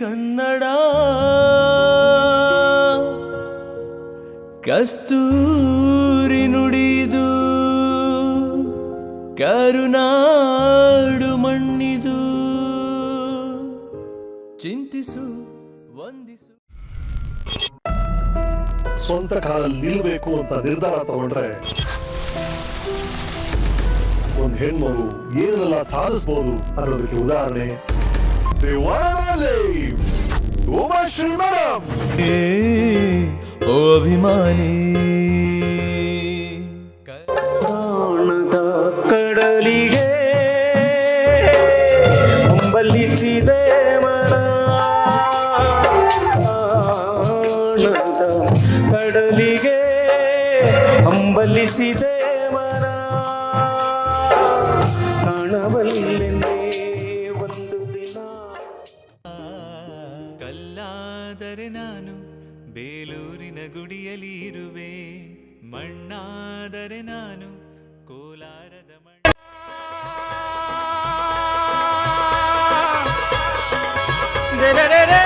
ಕನ್ನಡ. ಕಸ್ತೂರಿ ನುಡಿದು, ಕರುನಾಡು ಮಣ್ಣಿದು. ಚಿಂತಿಸು, ವಂದಿಸು. ಸ್ವಂತ ಕಾಲಲ್ಲಿ ನಿಲ್ಲಬೇಕು ಅಂತ ನಿರ್ಧಾರ ತಗೊಂಡ್ರೆ ಒಂದು ಹೆಣ್ಮಗು ಏನೆಲ್ಲ ಸಾಧಿಸಬಹುದು ಅನ್ನೋದಕ್ಕೆ ಉದಾಹರಣೆ. ದೇವಾಲಯ ಉಮಾಶ್ರೀ ಮೇಡಮ್ ಏ ಓ ಅಭಿಮಾನಿ. ಕ- ಕಡಲಿಗೆ ಹಂಬಲಿಸಿದೆ ಮನ. ಪ್ರಾಣದ ಕಡಲಿಗೆ ಹಂಬಲಿಸಿದೆ ಮನ. ಕಾಣಬಲ್ಲೆಂದೇ ಕಲ್ಲಾದರೆ ನಾನು ಬೇಲೂರಿನ ಗುಡಿಯಲ್ಲಿ ಇರುವೆ ಮಣ್ಣಾದರೆ ನಾನು ಕೋಲಾರದ ಮಣ್ಣ. ಕರವಲ್ಲ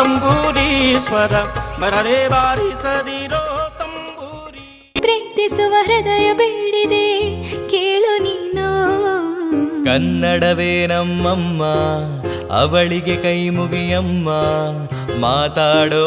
ತಂಬೂರೀಶ್ವರ ಬರದೆ ಬಾರಿಸದಿರೋ ತಂಬೂರಿ ಪ್ರೀತಿಸುವ ಹೃದಯ ಬೇಡಿದೆ ಕೇಳು ನೀನು. ಕನ್ನಡವೇ ನಮ್ಮಮ್ಮ ಅವಳಿಗೆ ಕೈ ಮುಗಿಯಮ್ಮ ಮಾತಾಡೋ